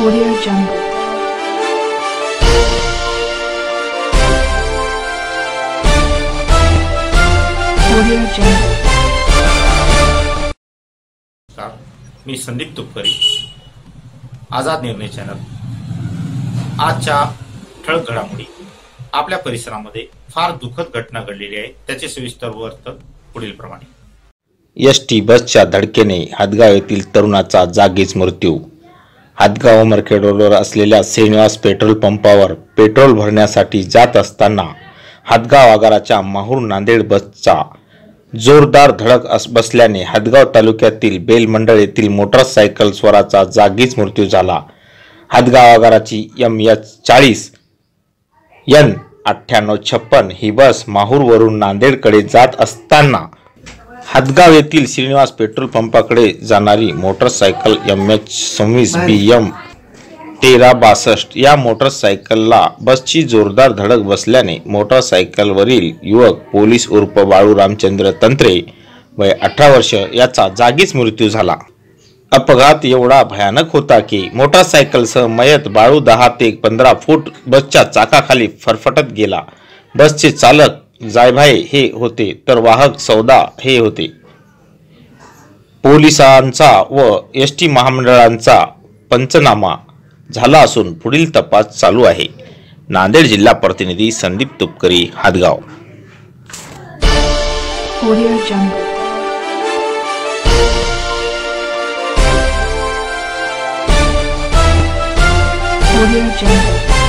Audio Jungle. Audio Jungle. नमस्कार मी संदीप तुपकरी आझाद निर्णय channel आजच्या ठळक घडामोडी आपल्या परिसरामध्ये फार दुःखद घटना घडलेली आहे त्याचे सविस्तर वर्त पुढील प्रमाणे एस टी बसच्या धडकेने हादगाव येथील तरुणाचा जागीच मृत्यू हादगाव मार्केट रोडवर असलेल्या श्रीनिवास पेट्रोल पंपावर पेट्रोल भरण्यासाठी जात असताना हादगाव आगाराच्या माहूर नांदेड बसचा जोरदार धडक अस बसल्याने हादगाव तालुक्यातील बेलमंडळ येथील मोटरसायकल स्वराचा जागीच मृत्यू झाला. हादगाव आगाराची एम एच चाळीस एन अठ्ठ्याण्णव छप्पन ही बस माहूरवरून नांदेडकडे जात असताना हादगाव येथील श्रीनिवास पेट्रोल पंपाकडे जाणारी मोटरसायकल एम एच सव्वीस बी एम तेरा बासष्ट या मोटरसायकलला बसची जोरदार धडक बसल्याने मोटरसायकलवरील युवक पोलीस उर्फ बाळू रामचंद्र तंत्रे वय अठरा वर्ष याचा जागीच मृत्यू झाला. अपघात एवढा भयानक होता की मोटारसायकलसह मयत बाळू दहा ते पंधरा फूट बसच्या चाकाखाली फरफटत गेला. बसचे चालक जायभाई हे होते तर वाहक सौदा हे होते पोलिसांचा व एस टी महामंडळांचा पंचनामा झाला असून पुढील तपास चालू आहे नांदेड जिल्हा प्रतिनिधी Sandeep तुपकरी Hadgaon Audio Jungle. Audio Jungle.